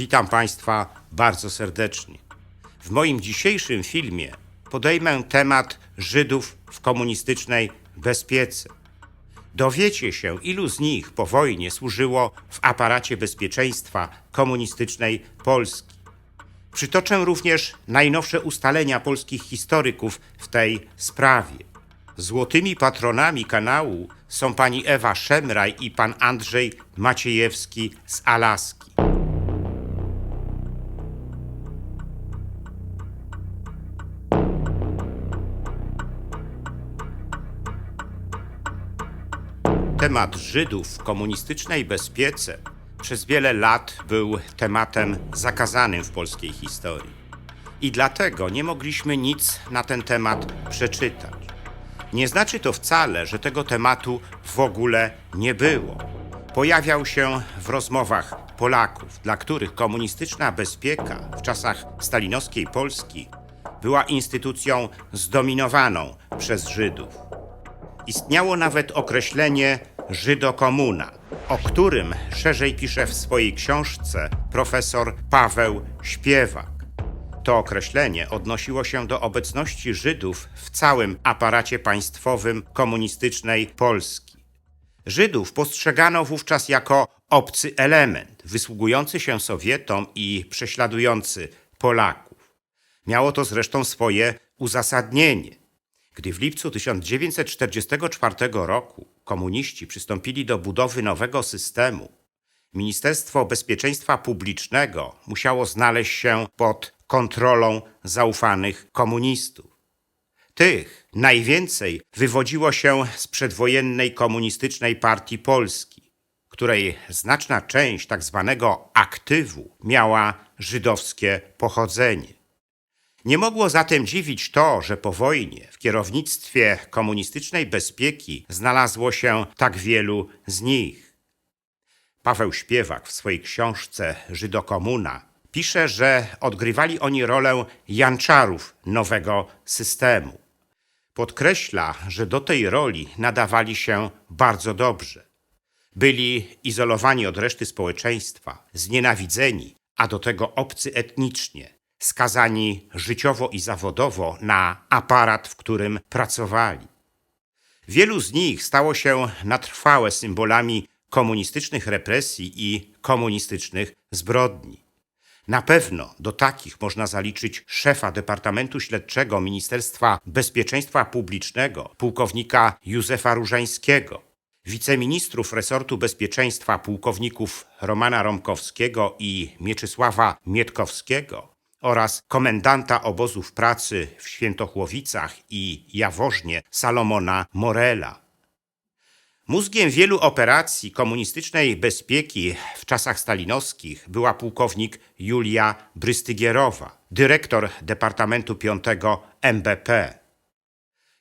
Witam Państwa bardzo serdecznie. W moim dzisiejszym filmie podejmę temat Żydów w komunistycznej bezpiece. Dowiecie się, ilu z nich po wojnie służyło w aparacie bezpieczeństwa komunistycznej Polski. Przytoczę również najnowsze ustalenia polskich historyków w tej sprawie. Złotymi patronami kanału są pani Ewa Szemraj i pan Andrzej Maciejewski z Alaski. Temat Żydów w komunistycznej bezpiece przez wiele lat był tematem zakazanym w polskiej historii. I dlatego nie mogliśmy nic na ten temat przeczytać. Nie znaczy to wcale, że tego tematu w ogóle nie było. Pojawiał się w rozmowach Polaków, dla których komunistyczna bezpieka w czasach stalinowskiej Polski była instytucją zdominowaną przez Żydów. Istniało nawet określenie Żydokomuna, o którym szerzej pisze w swojej książce profesor Paweł Śpiewak. To określenie odnosiło się do obecności Żydów w całym aparacie państwowym komunistycznej Polski. Żydów postrzegano wówczas jako obcy element, wysługujący się Sowietom i prześladujący Polaków. Miało to zresztą swoje uzasadnienie. Gdy w lipcu 1944 roku komuniści przystąpili do budowy nowego systemu, Ministerstwo Bezpieczeństwa Publicznego musiało znaleźć się pod kontrolą zaufanych komunistów. Tych najwięcej wywodziło się z przedwojennej komunistycznej partii Polski, której znaczna część tak zwanego aktywu miała żydowskie pochodzenie. Nie mogło zatem dziwić to, że po wojnie w kierownictwie komunistycznej bezpieki znalazło się tak wielu z nich. Paweł Śpiewak w swojej książce Żydokomuna pisze, że odgrywali oni rolę janczarów nowego systemu. Podkreśla, że do tej roli nadawali się bardzo dobrze. Byli izolowani od reszty społeczeństwa, znienawidzeni, a do tego obcy etnicznie, skazani życiowo i zawodowo na aparat, w którym pracowali. Wielu z nich stało się na trwałe symbolami komunistycznych represji i komunistycznych zbrodni. Na pewno do takich można zaliczyć szefa Departamentu Śledczego Ministerstwa Bezpieczeństwa Publicznego, pułkownika Józefa Różańskiego, wiceministrów resortu bezpieczeństwa pułkowników Romana Romkowskiego i Mieczysława Mietkowskiego oraz komendanta obozów pracy w Świętochłowicach i Jaworznie Salomona Morela. Mózgiem wielu operacji komunistycznej bezpieki w czasach stalinowskich była pułkownik Julia Brystygierowa, dyrektor Departamentu V MBP.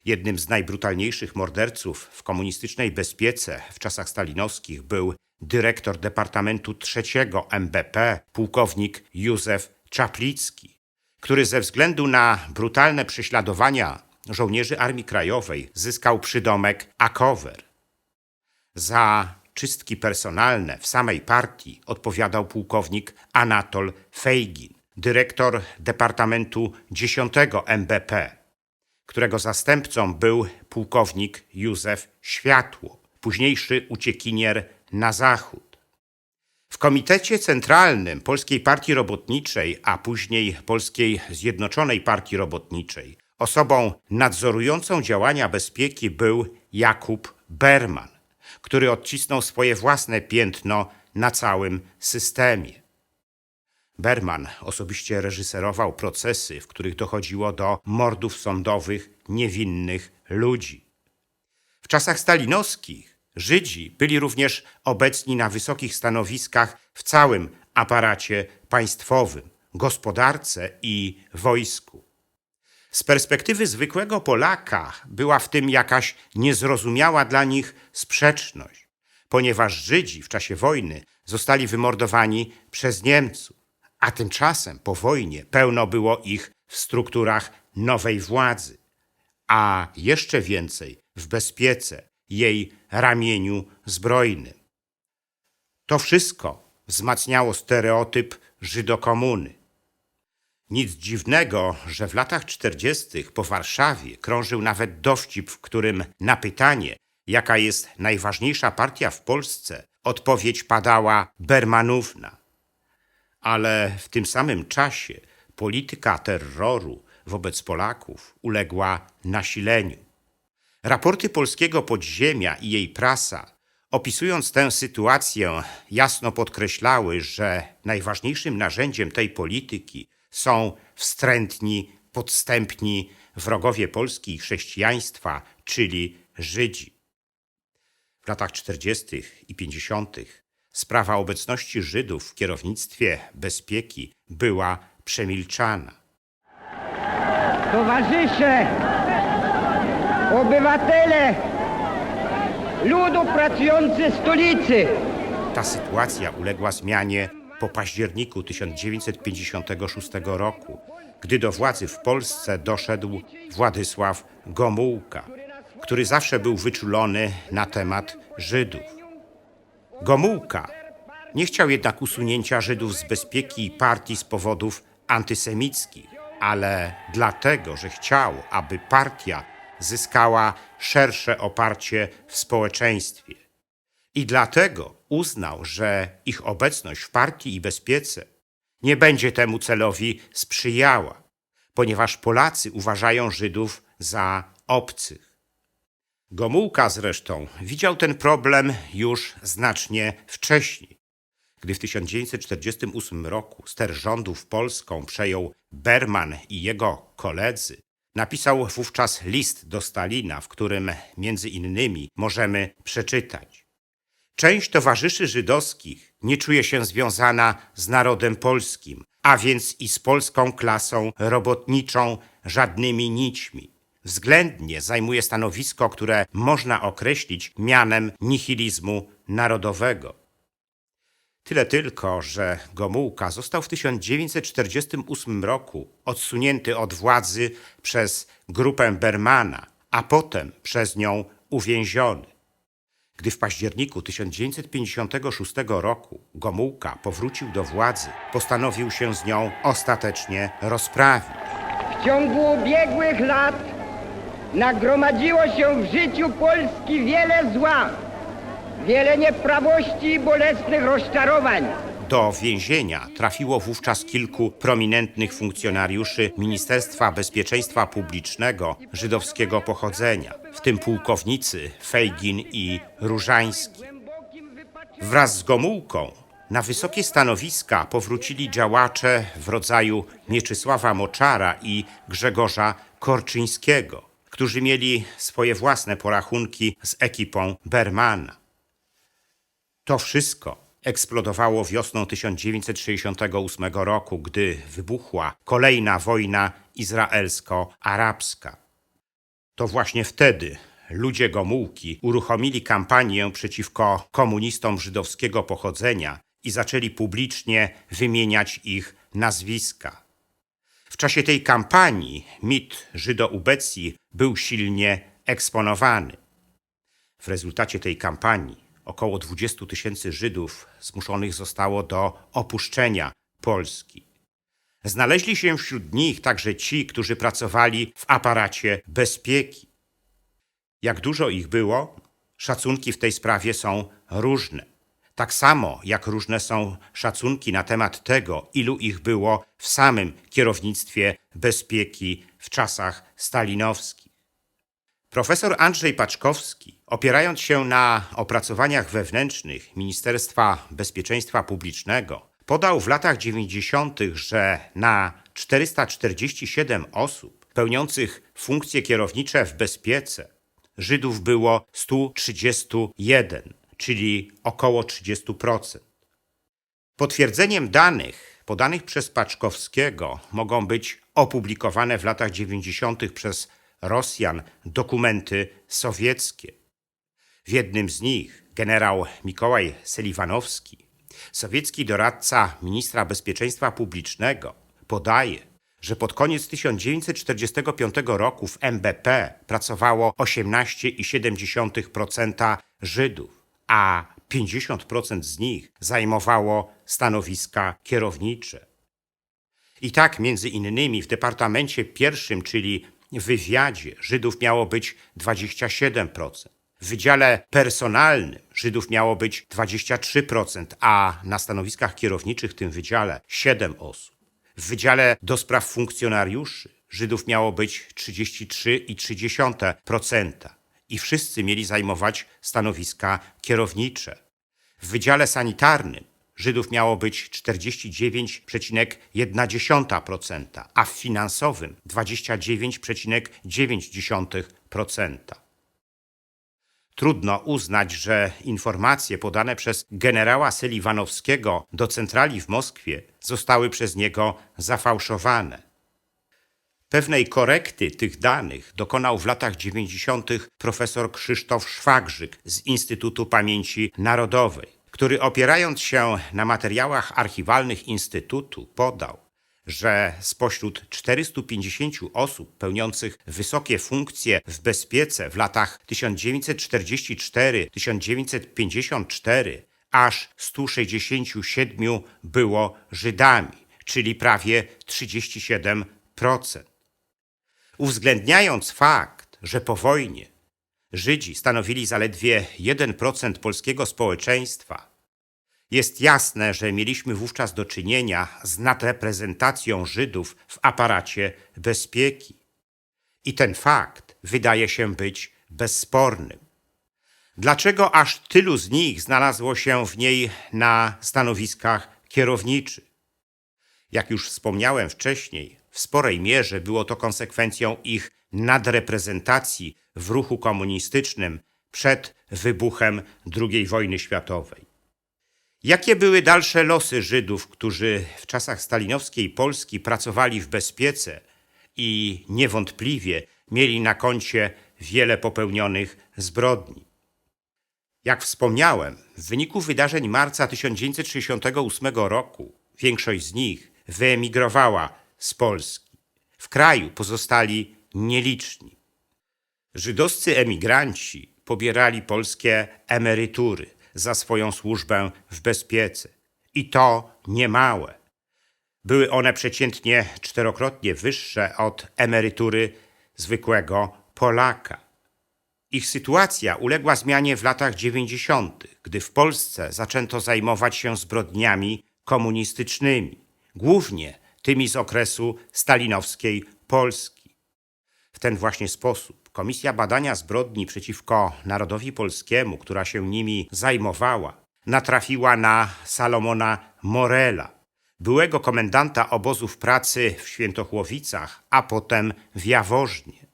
Jednym z najbrutalniejszych morderców w komunistycznej bezpiece w czasach stalinowskich był dyrektor Departamentu III MBP, pułkownik Józef Czaplicki, który ze względu na brutalne prześladowania żołnierzy Armii Krajowej zyskał przydomek Akower. Za czystki personalne w samej partii odpowiadał pułkownik Anatol Fejgin, dyrektor Departamentu X MBP, którego zastępcą był pułkownik Józef Światło, późniejszy uciekinier na zachód. W Komitecie Centralnym Polskiej Partii Robotniczej, a później Polskiej Zjednoczonej Partii Robotniczej, osobą nadzorującą działania bezpieki był Jakub Berman, który odcisnął swoje własne piętno na całym systemie. Berman osobiście reżyserował procesy, w których dochodziło do mordów sądowych niewinnych ludzi. W czasach stalinowskich Żydzi byli również obecni na wysokich stanowiskach w całym aparacie państwowym, gospodarce i wojsku. Z perspektywy zwykłego Polaka była w tym jakaś niezrozumiała dla nich sprzeczność, ponieważ Żydzi w czasie wojny zostali wymordowani przez Niemców, a tymczasem po wojnie pełno było ich w strukturach nowej władzy, a jeszcze więcej w bezpiece, jej ramieniu zbrojnym. To wszystko wzmacniało stereotyp Żydokomuny. Nic dziwnego, że w latach 40. po Warszawie krążył nawet dowcip, w którym na pytanie, jaka jest najważniejsza partia w Polsce, odpowiedź padała Bermanówna. Ale w tym samym czasie polityka terroru wobec Polaków uległa nasileniu. Raporty polskiego podziemia i jej prasa, opisując tę sytuację, jasno podkreślały, że najważniejszym narzędziem tej polityki są wstrętni, podstępni wrogowie Polski i chrześcijaństwa, czyli Żydzi. W latach 40. i 50. sprawa obecności Żydów w kierownictwie bezpieki była przemilczana. Towarzysze, obywatele, ludu pracujący stolicy, Ta sytuacja uległa zmianie po październiku 1956 roku, gdy do władzy w Polsce doszedł Władysław Gomułka, który zawsze był wyczulony na temat Żydów. Gomułka nie chciał jednak usunięcia Żydów z bezpieki i partii z powodów antysemickich, ale dlatego, że chciał, aby partia zyskała szersze oparcie w społeczeństwie. I dlatego uznał, że ich obecność w partii i bezpiece nie będzie temu celowi sprzyjała, ponieważ Polacy uważają Żydów za obcych. Gomułka zresztą widział ten problem już znacznie wcześniej. Gdy w 1948 roku ster rządów Polską przejął Berman i jego koledzy, napisał wówczas list do Stalina, w którym między innymi możemy przeczytać. Część towarzyszy żydowskich nie czuje się związana z narodem polskim, a więc i z polską klasą robotniczą żadnymi nićmi. Względnie zajmuje stanowisko, które można określić mianem nihilizmu narodowego. Tyle tylko, że Gomułka został w 1948 roku odsunięty od władzy przez grupę Bermana, a potem przez nią uwięziony. Gdy w październiku 1956 roku Gomułka powrócił do władzy, postanowił się z nią ostatecznie rozprawić. w ciągu ubiegłych lat nagromadziło się w życiu Polski wiele zła, wiele nieprawości i bolesnych rozczarowań. Do więzienia trafiło wówczas kilku prominentnych funkcjonariuszy Ministerstwa Bezpieczeństwa Publicznego żydowskiego pochodzenia, w tym pułkownicy Fejgin i Różański. Wraz z Gomułką na wysokie stanowiska powrócili działacze w rodzaju Mieczysława Moczara i Grzegorza Korczyńskiego, którzy mieli swoje własne porachunki z ekipą Bermana. To wszystko eksplodowało wiosną 1968 roku, gdy wybuchła kolejna wojna izraelsko-arabska. To właśnie wtedy ludzie Gomułki uruchomili kampanię przeciwko komunistom żydowskiego pochodzenia i zaczęli publicznie wymieniać ich nazwiska. W czasie tej kampanii mit żydoubecji był silnie eksponowany. W rezultacie tej kampanii około 20 tysięcy Żydów zmuszonych zostało do opuszczenia Polski. Znaleźli się wśród nich także ci, którzy pracowali w aparacie bezpieki. Jak dużo ich było, szacunki w tej sprawie są różne. Tak samo jak różne są szacunki na temat tego, ilu ich było w samym kierownictwie bezpieki w czasach stalinowskich. Profesor Andrzej Paczkowski, opierając się na opracowaniach wewnętrznych Ministerstwa Bezpieczeństwa Publicznego, podał w latach 90., że na 447 osób pełniących funkcje kierownicze w bezpiece Żydów było 131, czyli około 30%. Potwierdzeniem danych podanych przez Paczkowskiego mogą być opublikowane w latach 90. przez Rosjan dokumenty sowieckie. W jednym z nich generał Mikołaj Seliwanowski, sowiecki doradca ministra bezpieczeństwa publicznego, podaje, że pod koniec 1945 roku w MBP pracowało 18,7% Żydów, a 50% z nich zajmowało stanowiska kierownicze. I tak między innymi w Departamencie Pierwszym, czyli wywiadzie, Żydów miało być 27%. W Wydziale Personalnym Żydów miało być 23%, a na stanowiskach kierowniczych w tym wydziale 7 osób. W Wydziale do Spraw Funkcjonariuszy Żydów miało być 33,3% i wszyscy mieli zajmować stanowiska kierownicze. W Wydziale Sanitarnym Żydów miało być 49,1%, a w finansowym 29,9%. Trudno uznać, że informacje podane przez generała Seliwanowskiego do centrali w Moskwie zostały przez niego zafałszowane. Pewnej korekty tych danych dokonał w latach 90. profesor Krzysztof Szwagrzyk z Instytutu Pamięci Narodowej, który opierając się na materiałach archiwalnych Instytutu podał, że spośród 450 osób pełniących wysokie funkcje w bezpiece w latach 1944-1954 aż 167 było Żydami, czyli prawie 37%. Uwzględniając fakt, że po wojnie Żydzi stanowili zaledwie 1% polskiego społeczeństwa, jest jasne, że mieliśmy wówczas do czynienia z nadreprezentacją Żydów w aparacie bezpieki. I ten fakt wydaje się być bezspornym. Dlaczego aż tylu z nich znalazło się w niej na stanowiskach kierowniczych? Jak już wspomniałem wcześniej, w sporej mierze było to konsekwencją ich nadreprezentacji w ruchu komunistycznym przed wybuchem II wojny światowej. Jakie były dalsze losy Żydów, którzy w czasach stalinowskiej Polski pracowali w bezpiece i niewątpliwie mieli na koncie wiele popełnionych zbrodni? Jak wspomniałem, w wyniku wydarzeń marca 1968 roku większość z nich wyemigrowała z Polski. W kraju pozostali nieliczni. Żydowscy emigranci pobierali polskie emerytury za swoją służbę w bezpiece. I to niemałe. Były one przeciętnie czterokrotnie wyższe od emerytury zwykłego Polaka. Ich sytuacja uległa zmianie w latach 90., gdy w Polsce zaczęto zajmować się zbrodniami komunistycznymi, głównie tymi z okresu stalinowskiej Polski. W ten właśnie sposób Komisja Badania Zbrodni przeciwko Narodowi Polskiemu, która się nimi zajmowała, natrafiła na Salomona Morela, byłego komendanta obozów pracy w Świętochłowicach, a potem w Jaworznie.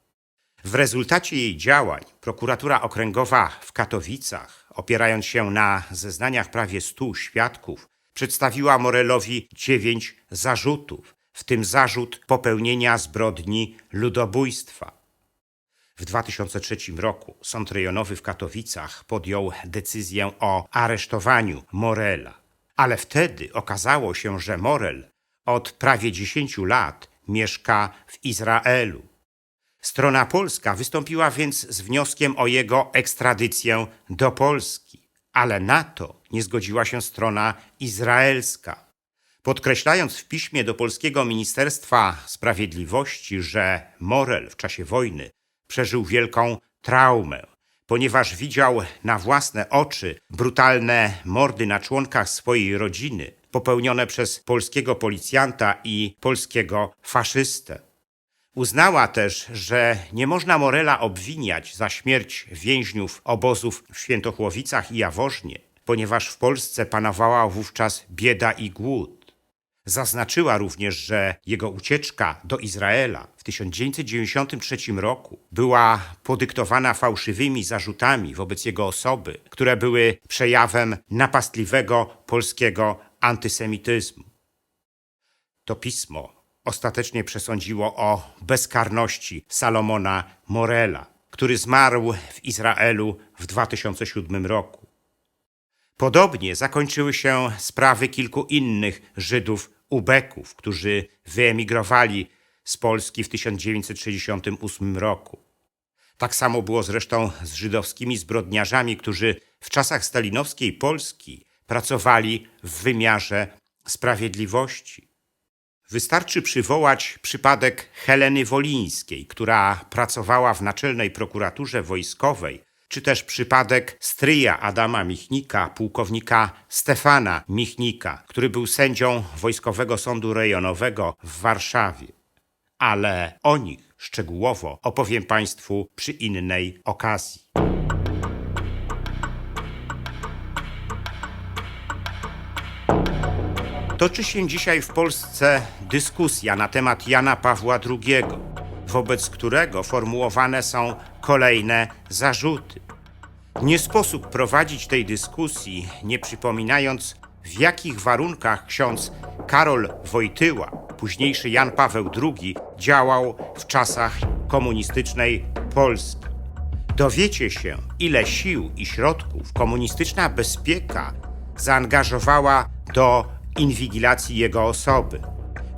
W rezultacie jej działań prokuratura okręgowa w Katowicach, opierając się na zeznaniach prawie stu świadków, przedstawiła Morelowi dziewięć zarzutów, w tym zarzut popełnienia zbrodni ludobójstwa. W 2003 roku Sąd Rejonowy w Katowicach podjął decyzję o aresztowaniu Morela. Ale wtedy okazało się, że Morel od prawie 10 lat mieszka w Izraelu. Strona polska wystąpiła więc z wnioskiem o jego ekstradycję do Polski, ale na to nie zgodziła się strona izraelska. Podkreślając w piśmie do polskiego Ministerstwa Sprawiedliwości, że Morel w czasie wojny przeżył wielką traumę, ponieważ widział na własne oczy brutalne mordy na członkach swojej rodziny popełnione przez polskiego policjanta i polskiego faszystę. Uznała też, że nie można Morela obwiniać za śmierć więźniów obozów w Świętochłowicach i Jaworznie, ponieważ w Polsce panowała wówczas bieda i głód. Zaznaczyła również, że jego ucieczka do Izraela w 1993 roku była podyktowana fałszywymi zarzutami wobec jego osoby, które były przejawem napastliwego polskiego antysemityzmu. To pismo ostatecznie przesądziło o bezkarności Salomona Morela, który zmarł w Izraelu w 2007 roku. Podobnie zakończyły się sprawy kilku innych Żydów ubeków, którzy wyemigrowali z Polski w 1968 roku. Tak samo było zresztą z żydowskimi zbrodniarzami, którzy w czasach stalinowskiej Polski pracowali w wymiarze sprawiedliwości. Wystarczy przywołać przypadek Heleny Wolińskiej, która pracowała w Naczelnej Prokuraturze Wojskowej, czy też przypadek stryja Adama Michnika, pułkownika Stefana Michnika, który był sędzią Wojskowego Sądu Rejonowego w Warszawie. Ale o nich szczegółowo opowiem Państwu przy innej okazji. Toczy się dzisiaj w Polsce dyskusja na temat Jana Pawła II, wobec którego formułowane są kolejne zarzuty. Nie sposób prowadzić tej dyskusji, nie przypominając, w jakich warunkach ksiądz Karol Wojtyła, późniejszy Jan Paweł II, działał w czasach komunistycznej Polski. Dowiecie się, ile sił i środków komunistyczna bezpieka zaangażowała do inwigilacji jego osoby.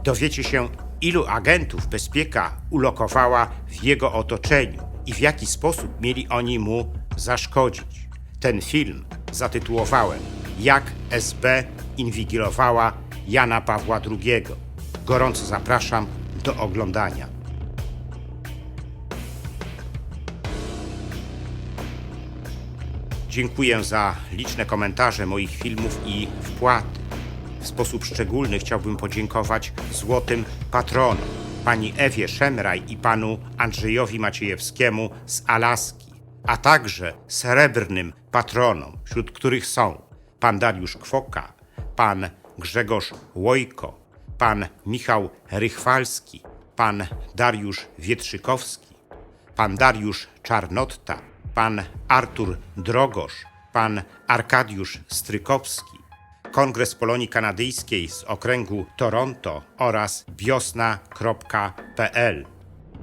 Dowiecie się, ilu agentów bezpieka ulokowała w jego otoczeniu i w jaki sposób mieli oni mu zaszkodzić. Ten film zatytułowałem Jak SB inwigilowała Jana Pawła II. Gorąco zapraszam do oglądania. Dziękuję za liczne komentarze moich filmów i wpłaty. W sposób szczególny chciałbym podziękować złotym patronom, pani Ewie Szemraj i panu Andrzejowi Maciejewskiemu z Alaski, a także srebrnym patronom, wśród których są pan Dariusz Kwoka, pan Grzegorz Łojko, pan Michał Rychwalski, pan Dariusz Wietrzykowski, pan Dariusz Czarnotta, pan Artur Drogosz, pan Arkadiusz Strykowski, Kongres Polonii Kanadyjskiej z okręgu Toronto oraz biosna.pl.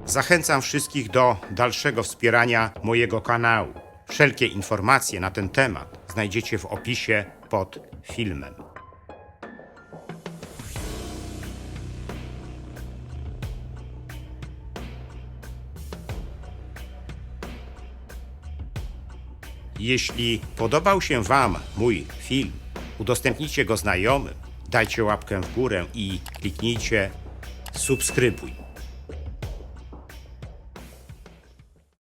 Zachęcam wszystkich do dalszego wspierania mojego kanału. Wszelkie informacje na ten temat znajdziecie w opisie pod filmem. Jeśli podobał się Wam mój film, udostępnijcie go znajomym, dajcie łapkę w górę i kliknijcie subskrybuj.